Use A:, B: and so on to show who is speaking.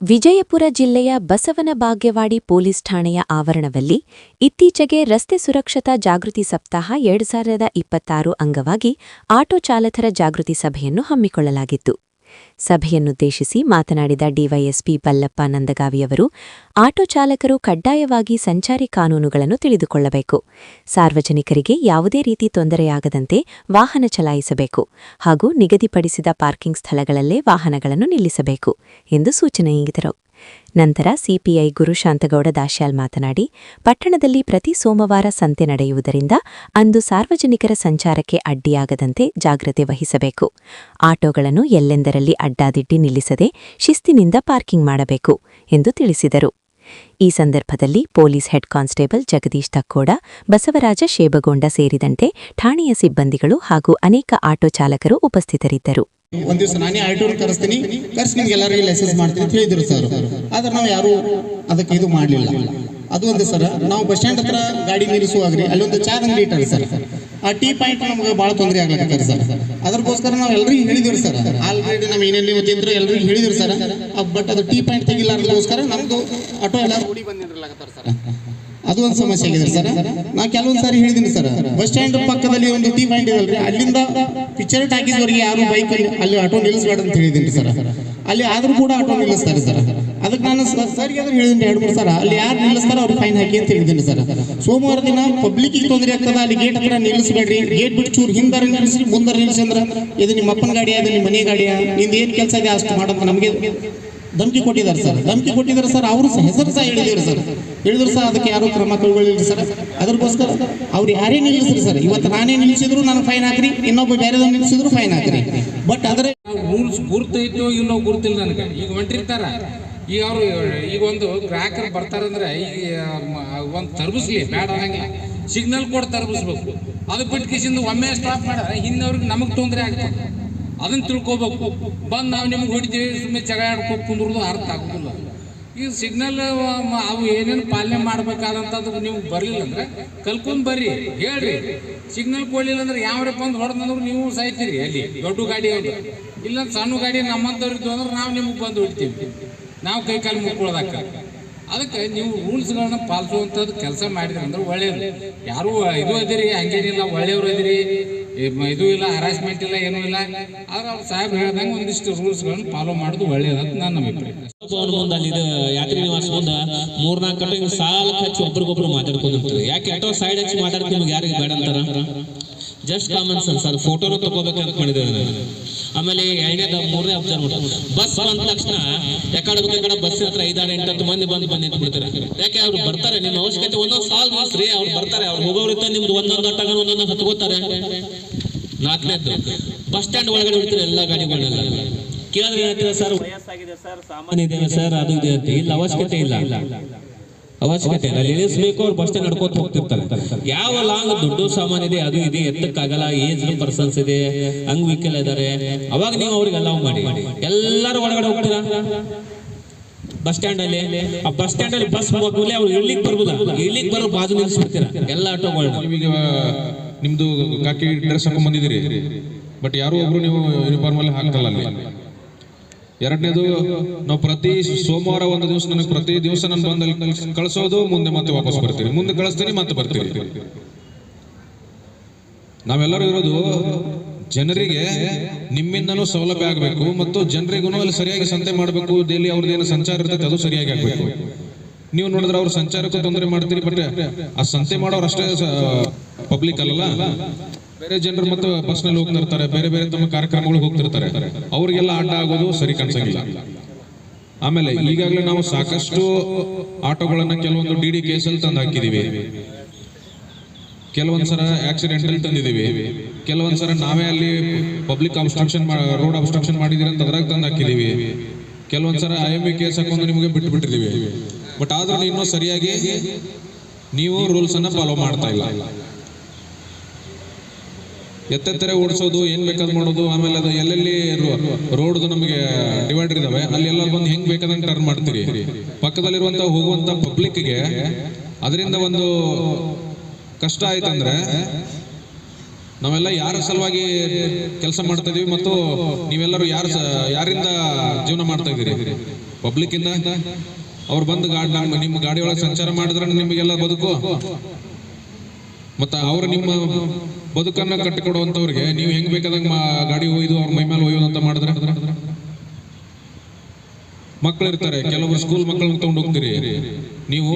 A: ವಿಜಯಪುರ ಜಿಲ್ಲೆಯ ಬಸವನ ಭಾಗ್ಯವಾಡಿ ಪೊಲೀಸ್ ಠಾಣೆಯ ಆವರಣದಲ್ಲಿ ಇತ್ತೀಚೆಗೆ ರಸ್ತೆ ಸುರಕ್ಷತಾ ಜಾಗೃತಿ ಸಪ್ತಾಹ ಎರಡು ಸಾವಿರದ ಇಪ್ಪತ್ತಾರು ಅಂಗವಾಗಿ ಆಟೋ ಚಾಲಕರ ಜಾಗೃತಿ ಸಭೆಯನ್ನು ಹಮ್ಮಿಕೊಳ್ಳಲಾಗಿತ್ತು. ಸಭೆಯನ್ನುದ್ದೇಶಿಸಿ ಮಾತನಾಡಿದ ಡಿವೈಎಸ್ಪಿ ಬಲ್ಲಪ್ಪ ನಂದಗಾವಿಯವರು ಆಟೋ ಚಾಲಕರು ಕಡ್ಡಾಯವಾಗಿ ಸಂಚಾರಿ ಕಾನೂನುಗಳನ್ನು ತಿಳಿದುಕೊಳ್ಳಬೇಕು. ಸಾರ್ವಜನಿಕರಿಗೆ ಯಾವುದೇ ರೀತಿ ತೊಂದರೆಯಾಗದಂತೆ ವಾಹನ ಚಲಾಯಿಸಬೇಕು ಹಾಗೂ ನಿಗದಿಪಡಿಸಿದ ಪಾರ್ಕಿಂಗ್ ಸ್ಥಳಗಳಲ್ಲೇ ವಾಹನಗಳನ್ನು ನಿಲ್ಲಿಸಬೇಕು ಎಂದು ಸೂಚನೆ ನೀಡಿದರು. ನಂತರ ಸಿಪಿಐ ಗುರುಶಾಂತಗೌಡ ದಾಶ್ಯಾಲ್ ಮಾತನಾಡಿ, ಪಟ್ಟಣದಲ್ಲಿ ಪ್ರತಿ ಸೋಮವಾರ ಸಂತೆ ನಡೆಯುವುದರಿಂದ ಅಂದು ಸಾರ್ವಜನಿಕರ ಸಂಚಾರಕ್ಕೆ ಅಡ್ಡಿಯಾಗದಂತೆ ಜಾಗ್ರತೆ ವಹಿಸಬೇಕು. ಆಟೋಗಳನ್ನು ಎಲ್ಲೆಂದರಲ್ಲಿ ಅಡ್ಡಾದಿಡ್ಡಿ ನಿಲ್ಲಿಸದೆ ಶಿಸ್ತಿನಿಂದ ಪಾರ್ಕಿಂಗ್ ಮಾಡಬೇಕು ಎಂದು ತಿಳಿಸಿದರು. ಈ ಸಂದರ್ಭದಲ್ಲಿ police head constable Jagadish Takkoda, Basavaraj Shebagonda ಸೇರಿದಂತೆ ಠಾಣೆಯ ಸಿಬ್ಬಂದಿಗಳು ಹಾಗೂ ಅನೇಕ ಆಟೋ ಚಾಲಕರು ಉಪಸ್ಥಿತರಿದ್ದರು.
B: ಒಂದ್ ದಿವಸ ನಾನೇ ಆಟೋನ ಕರೆಸ್ತೀನಿ, ಕರ್ಸಿ ನಿಮ್ಗೆ ಎಲ್ಲರಿಗೂ ಲೈಸೆನ್ಸ್ ಮಾಡ್ತೀನಿ ಹೇಳಿದ್ರು ಸರ್ ಆದ್ರೆ ನಾವು ಯಾರು ಅದಕ್ಕೆ ಇದು ಮಾಡಲಿಲ್ಲ. ಅದು ಒಂದು ಸರ್ ನಾವು ಬಸ್ ಸ್ಟ್ಯಾಂಡ್ ಹತ್ರ ಗಾಡಿ ನಿಲ್ಲಿಸುವಾಗ್ರಿ ಅಲ್ಲಿ ಒಂದು ಚಾದ ಅಂಗಡಿ ಇಟ್ಟಾರೆ ಸರ್ ಆ ಟೀ ಪಾಯಿಂಟ್ ನಮ್ಗೆ ಭಾಳ ತೊಂದರೆ ಆಗ್ಲಕ್ಕ ಸರ್ ಅದಕ್ಕೋಸ್ಕರ ನಾವು ಎಲ್ಲರಿಗೂ ಹೇಳಿದಿರಿ ಸರ್ ಆಲ್ರೆಡಿ ನಮ್ಮ ಏನೇನು ಒತ್ತಿದ್ರು ಎಲ್ಲರಿಗೂ ಹೇಳಿದ್ರು ಸರ್ ಬಟ್ ಅದು ಟೀ ಪಾಯಿಂಟ್ ತೆಗಿಲಾರ್ದಕ್ಕೋಸ್ಕರ ನಮ್ದು ಆಟೋ ಎಲ್ಲ ಓಡಿ ಬಂದಿರಲಾಗತ್ತಾರ ಸರ್ ಅದು ಒಂದು ಸಮಸ್ಯೆ ಆಗಿದೆ ಸರ್. ನಾ ಕೆಲವೊಂದು ಸಾರಿ ಹೇಳಿದ್ದೀನಿ ಸರ್. ಬಸ್ ಸ್ಟ್ಯಾಂಡ್ ಪಕ್ಕದಲ್ಲಿ ಒಂದು ಟೀ ಪಾಯಿಂಟ್ ಇದಲ್ರಿ. ಅಲ್ಲಿಂದ ಪಿಕ್ಚರ್ ಟಾಕೀಸ್ವರೆಗೆ ಯಾರು ಬೈಕ್ ಅಲ್ಲಿ ಆಟೋ ನಿಲ್ಲಿಸ್ಬೇಡ ಅಂತ ಹೇಳಿದೀನಿ ಸರ್. ಅಲ್ಲಿ ಆದ್ರೂ ಕೂಡ ಆಟೋ ನಿಲ್ಲಿಸ್ತಾರೆ ಸರ್. ಅದಕ್ಕೆ ನಾನು ಸರ್ಗೆ ಆದ್ರೂ ಎರಡು ಮೂರು ಸರ್. ಅಲ್ಲಿ ಯಾರು ನಿಲ್ಲಿಸ್ತಾರೋ ಅವ್ರಿಗೆ ಫೈನ್ ಹಾಕಿ ಅಂತ ಹೇಳಿದ್ದೀನಿ ಸರ್. ಸೋಮವಾರ ದಿನ ಪಬ್ಲಿಕ್ ತೊಂದರೆ ಆಗ್ತದ, ಅಲ್ಲಿ ಗೇಟ್ ಹತ್ರ ನಿಲ್ಲಿಸಬೇಡ್ರಿ. ಗೇಟ್ ಬಿಟ್ಟು ಚೂರು ಹಿಂದರ ನಿಲ್ಲಿಸಿ ಮುಂದರ ನಿಲ್ಲಿಸಿ ಅಂದ್ರೆ ಇದು ನಿಮ್ಮ ಅಪ್ಪನ ಗಾಡಿಯ ಅದು ನಿಮ್ಮ ಮನೆ ಗಾಡಿಯ? ನಿಂದ ಏನು ಕೆಲಸ ಇದೆ ಅಷ್ಟು ಮಾಡೋದು ನಮಗೆ ಧಮಕಿ ಕೊಟ್ಟಿದ್ದಾರೆ ಸರ್. ಧಮಕಿ ಕೊಟ್ಟಿದ್ದಾರೆ ಸರ್. ಅವರು ಹೆಸರು ಸಹ ಹೇಳಿದ್ರು ಸರ್. ಹೇಳಿದ್ರು ಸರ್ ಅದಕ್ಕೆ ಯಾರು ಕ್ರಮ ಕೈಗೊಳ್ಳಿಲ್ಲ ಸರ್. ಅದಕ್ಕೋಸ್ಕರ ಅವ್ರು ಯಾರೇ ನಿಲ್ಲಿಸ್ರಿ ಸರ್. ಇವತ್ತು ನಾನೇ ನಿಲ್ಲಿಸಿದ್ರು, ನಾನು ಫೈನ್ ಹಾಕ್ರಿ. ಇನ್ನೊಬ್ಬ ಬೇರೆದವ್ರು ನಿಲ್ಲಿಸಿದ್ರು, ಫೈನ್ ಹಾಕ್ರಿ. ಬಟ್ ಆದರೆ
C: ರೂಲ್ಸ್ ಗುರ್ತೈತೋ ಇಲ್ಲೋ ಗುರ್ತಿಲ್ಲ ನನಗೆ. ಈಗ ಹೊಂಟಿರ್ತಾರ. ಈಗ ಅವರು, ಈಗ ಒಂದು ಗ್ರಾಹಕರು ಬರ್ತಾರಂದ್ರೆ ಈಗ ಒಂದು ತರ್ಬಿಸ್ಲಿ, ಬೇಡ ಅನ್ನಂಗಿಲ್ಲ. ಸಿಗ್ನಲ್ ಕೊಟ್ಟು ತರ್ಬಿಸ್ಬೇಕು. ಅದು ಬಿಟ್ಟು ಕಿಸಿಂದ ಒಮ್ಮೆ ಸ್ಟಾಪ್ ಮಾಡ ಹಿಂದವ್ರಿಗೆ ನಮಗೆ ತೊಂದರೆ ಆಗ್ತದೆ. ಅದನ್ನ ತಿಳ್ಕೊಬೇಕು. ಬಂದು ನಾವು ನಿಮ್ಗೆ ಹೊಡಿತೀವಿ ಸುಮ್ಮನೆ ಜಗಳ ಆಡ್ಕೊಂಡು ಕುಂದ್ರದು ಅರ್ಥ ಆಗೋದಿಲ್ಲ. ಈ ಸಿಗ್ನಲ್ ಅವು ಏನೇನು ಪಾಲನೆ ಮಾಡ್ಬೇಕಾದಂಥದ್ದು ನೀವು ಬರಲಿಲ್ಲ ಅಂದ್ರೆ ಕಲ್ಕೊಂಡು ಬರ್ರಿ, ಹೇಳ್ರಿ. ಸಿಗ್ನಲ್ ಕೊಡಲಿಲ್ಲ ಅಂದ್ರೆ ಯಾವ್ರಪ್ಪ ಬಂದು ಹೊಡೆದಂದ್ರೆ ನೀವು ಸಾಯ್ತೀರಿ ಅಲ್ಲಿ, ದೊಡ್ಡ ಗಾಡಿ ಅಲ್ಲಿ. ಇಲ್ಲ ಸಣ್ಣ ಗಾಡಿ ನಮ್ಮಂಥವ್ರು ಇದ್ದು ಅಂದ್ರೆ ನಾವು ನಿಮಗೆ ಬಂದು ಹೊಡಿತೀವಿ. ನಾವು ಕೈ ಕಾಲು ಮುಕ್ಕೊಳ್ಳೋದಕ್ಕ ಅದಕ್ಕೆ ನೀವು ರೂಲ್ಸ್ಗಳನ್ನ ಪಾಲಿಸುವಂಥದ್ದು ಕೆಲಸ ಮಾಡಿದ್ರಿ ಅಂದ್ರೆ ಒಳ್ಳೆಯವ್ರು ಯಾರು ಇದು ಅದಿರಿ, ಹಂಗೇನಿಲ್ಲ, ಒಳ್ಳೆಯವ್ರು ಅದಿರಿ. ಇದು ಇಲ್ಲ ಹರಾಸ್ಮೆಂಟ್ ಇಲ್ಲ, ಏನೂ ಇಲ್ಲ. ಆದ್ರೆ ಅವ್ರು ಸಾಹೇಬ್ ಹೇಳ್ದಂಗೆ ಒಂದಿಷ್ಟು ರೂಲ್ಸ್ಗಳನ್ನ ಫಾಲೋ ಮಾಡೋದು ಒಳ್ಳೇದಂತ ನನ್ನ ಅಭಿಪ್ರಾಯ.
D: ಮುಂದೆ ಅಲ್ಲಿ ಇದು ಯಾತ್ರಿ ನಿವಾಸ ಮುಂದೆ ಮೂರ್ನಾಲ್ಕು ಕಡೆ ಹಿಂಗೆ ಸಾಲಕ್ಕೆ ಹಚ್ಚಿ ಒಬ್ರಿಗೊಬ್ರು ಮಾತಾಡ್ಕೊಂಡಿರ್ತೀವಿ ಯಾಕೆ ಆಟೋ ಸೈಡ್ ಹಚ್ಚಿ ಮಾತಾಡ್ತೀವಿ ನಿಮ್ಗೆ ಯಾರಿಗೆ ಬೇಡ ಅಂತಾರ? ಜಸ್ಟ್ ಕಾಮನ್ ಸೆನ್ಸ್ ಅದು ಫೋಟೋನು ತಗೋಬೇಕಂತ ಮಾಡಿದ್ದೇವೆ ಆಮೇಲೆ ಎರಡನೇ ಮೂರನೇ ಅಬ್ಸರ್ವ್ ಮಾಡಿ ಬಸ್ ಬಂದ ತಕ್ಷಣ ಯಾಕಡೆ ಕಡೆ ಬಸ್ ಹತ್ರ ಐದಾರು, ಎಂಟತ್ತು ಮಂದಿ ಬಂದು ಬಂದು ನಿಂತು ಯಾಕೆ ಅವ್ರು ಬರ್ತಾರೆ? ನಿಮ್ಮ ಅವಶ್ಯಕತೆ ಒಂದೊಂದು ಸಾಲ್ ನಿಲ್ಸ್ರಿ ಅವ್ರು ಬರ್ತಾರೆ. ಅವ್ರು ಹೋಗೋರಿತ್ತ ನಿಮ್ದು ಒಂದೊಂದು ಅಟ್ಟಾಗ ಒಂದೊಂದು ಹತ್ಕೋತಾರೆ ನಾಲ್ಕನೇದ್ದು ಬಸ್ ಸ್ಟ್ಯಾಂಡ್ ಒಳಗಡೆ ಬಿಡ್ತಾರೆ ಎಲ್ಲ ಗಾಡಿಗಳನ್ನೆಲ್ಲ ಕೇಳಿದ್ರೆ ಏನಾಗ್ತದೆ ಸರ್? ವಯಸ್ಸಾಗಿದೆ ಸರ್ ಸಾಮಾನ್ಯ ಇದೆ ಸರ್? ಅದು ಇದೆ ಅಂತ? ಇಲ್ಲ ಅವಶ್ಯಕತೆ ಇಲ್ಲ. ಅವಶ್ಯಕತೆ ಇಲ್ಲ. ಅಲ್ಲಿ ಇಳಿಸ್ಬೇಕು ಅವ್ರು ಬಸ್ ಸ್ಟ್ಯಾಂಡ್ ನಡ್ಕೋತ ಹೋಗ್ತಿರ್ತಾರೆ. ಯಾವ ಲಾಂಗ್ ದೊಡ್ಡ ಸಾಮಾನ್ ಇದೆ ಅದು ಇದೆ ಎತ್ತಕ್ಕಾಗಲ್ಲ ಏಜ್ ಪರ್ಸನ್ಸ್ ಇದೆ ಹಂಗ್ ವೀಕಲ್ ಇದಾರೆ. ಅವಾಗ ನೀವು ಅವ್ರಿಗೆ ಅಲಾವ್ ಮಾಡಿ. ಎಲ್ಲರೂ ಒಳಗಡೆ ಹೋಗ್ತೀರಾ? ಬಸ್ ಸ್ಟ್ಯಾಂಡ್ ಅಲ್ಲಿ? ಆ ಬಸ್ ಸ್ಟ್ಯಾಂಡ್ ಅಲ್ಲಿ ಬಸ್ ಹೋಗ್ಮೇಲೆ ಅವ್ರು ಇಳಿಕ್ ಬರ್ಬೋದ? ಇಳಿಕ್ ಬರೋ ಬಾಜು ನಿಲ್ಸ್ಬಿಡ್ತೀರಾ? ಎಲ್ಲ ಆಟೋಗಳನ್ನ
E: ನೀವೀಗ ನಿಮ್ದು ಕಾಕಿ ಡ್ರೆಸ್ ಹಾಕೊಂಡ್ ಬಂದಿದ್ದೀರಿ. ಬಟ್ ಯಾರೋ ಒಬ್ರು ನೀವು ಯೂನಿಫಾರ್ಮ್ ಅಲ್ಲಿ ಹಾಕಲ್ಲ ಅಲ್ಲಿ. ಎರಡನೇದು, ನಾವು ಪ್ರತಿ ಸೋಮವಾರ ಒಂದು ದಿವಸ ನನಗೆ ಪ್ರತಿ ದಿವಸ ನಾನು ಬಂದಲ್ಲಿ ಕಳಿಸೋದು, ಮುಂದೆ ಮತ್ತೆ ವಾಪಸ್ ಬರ್ತೀರಿ ಮುಂದೆ ಕಳಿಸ್ತೀನಿ, ಮತ್ತೆ ಬರ್ತೀರಿ ನಾವೆಲ್ಲರೂ ಇರೋದು ಜನರಿಗೆ ನಿಮ್ಮಿಂದನೂ ಸೌಲಭ್ಯ ಆಗಬೇಕು ಮತ್ತು ಜನರಿಗೂ ಅಲ್ಲಿ ಸರಿಯಾಗಿ ಸಂತೆ ಮಾಡಬೇಕು ಡೈಲಿ ಅವ್ರದ್ದು ಏನು ಸಂಚಾರ ಇರ್ತೈತೆ, ಅದು ಸರಿಯಾಗಿ ಆಗಬೇಕು. ನೀವು ನೋಡಿದ್ರೆ ಅವ್ರ ಸಂಚಾರಕ್ಕೂ ತೊಂದರೆ ಮಾಡ್ತೀರಿ ಬಟ್ ಆ ಸಂತೆ ಮಾಡೋರು ಅಷ್ಟೇ ಪಬ್ಲಿಕ್ ಅಲ್ಲಲ್ಲ? ಬೇರೆ ಜನರು ಮತ್ತು ಬಸ್ನಲ್ಲಿ ಹೋಗ್ತಿರ್ತಾರೆ ಬೇರೆ ಬೇರೆ ತಮ್ಮ ಕಾರ್ಯಕ್ರಮಗಳಿಗೆ ಹೋಗ್ತಿರ್ತಾರೆ. ಅವ್ರಿಗೆಲ್ಲ ಅಡ್ಡ ಆಗೋದು ಸರಿ ಕಾಣಿಸಂಗಿಲ್ಲ. ಆಮೇಲೆ ಈಗಾಗಲೇ ನಾವು ಸಾಕಷ್ಟು ಆಟೋಗಳನ್ನ ಕೆಲವೊಂದು ಡಿ ಡಿ ಕೇಸಲ್ಲಿ ತಂದು ಹಾಕಿದೀವಿ. ಕೆಲವೊಂದ್ಸಲ ಅಲ್ಲಿ ತಂದಿದ್ದೀವಿ ಕೆಲವೊಂದ್ಸಲ ನಾವೇ ಅಲ್ಲಿ ಪಬ್ಲಿಕ್ ಅಬ್ಸ್ಟ್ರಕ್ಷನ್ ರೋಡ್ ಅಬ್ಸ್ಟ್ರಕ್ಷನ್ ಮಾಡಿದಿರ ಅಂತ ಅದ್ರಾಗ ತಂದು ಹಾಕಿದೀವಿ. ಕೆಲವೊಂದ್ಸಲ ಐ ಎಂ ಬಿ ಕೇಸ್ ಹಾಕೊಂಡು ನಿಮಗೆ ಬಿಟ್ಟು ಬಿಟ್ಟಿದ್ದೀವಿ ಬಟ್ ಆದ್ರೂ ಇನ್ನೂ ಸರಿಯಾಗಿ ನೀವು ರೂಲ್ಸ್ ಅನ್ನ ಫಾಲೋ ಮಾಡ್ತಾ ಇಲ್ಲ. ಎತ್ತೆತ್ತರೆ ಓಡಿಸೋದು, ಏನ್ ಬೇಕಾದ್ ಮಾಡೋದು, ಆಮೇಲೆ ಅದು ಎಲ್ಲೆಲ್ಲಿ ರೋಡ್ದು ನಮಗೆ ಡಿವೈಡರ್ ಇದಾವೆ, ಅಲ್ಲಿ ಎಲ್ಲ ಬಂದು ಹೆಂಗ್ ಬೇಕಾದಂಗೆ ಟರ್ನ್ ಮಾಡ್ತೀರಿ? ಪಕ್ಕದಲ್ಲಿರುವಂತ ಹೋಗುವಂತ ಪಬ್ಲಿಕ್ಗೆ ಅದರಿಂದ ಒಂದು ಕಷ್ಟ ಆಯ್ತಂದ್ರೆ ನಾವೆಲ್ಲ ಯಾರ ಸಲುವಾಗಿ ಕೆಲಸ ಮಾಡ್ತಾ ಇದೀವಿ ಮತ್ತು ನೀವೆಲ್ಲರೂ ಯಾರ ಯಾರಿಂದ ಜೀವನ ಮಾಡ್ತಾ ಇದ್ದೀರಿ? ಪಬ್ಲಿಕ್ ಇಂದ? ಅವ್ರು ಬಂದು ಗಾಡಿ ನಿಮ್ಮ ಗಾಡಿ ಒಳಗೆ ಸಂಚಾರ ಮಾಡಿದ್ರೆ ನಿಮಗೆಲ್ಲ ಬದುಕು? ಮತ್ತು ಅವರು ನಿಮ್ಮ ಬದುಕನ್ನ ಕಟ್ಟಿಕೊಡುವಂತವ್ರಿಗೆ ನೀವು ಹೆಂಗ್ ಬೇಕಾದಂಗ ಗಾಡಿ ಒಯ್ದು ಅವ್ರ ಮೈ ಮೇಲೆ ಅಂತ ಮಾಡಿದ್ರೆ? ಮಕ್ಕಳು ಇರ್ತಾರೆ ಕೆಲವರು ಸ್ಕೂಲ್ ಮಕ್ಕಳನ್ನ ತಗೊಂಡು ಹೋಗ್ತೀರಿ. ನೀವು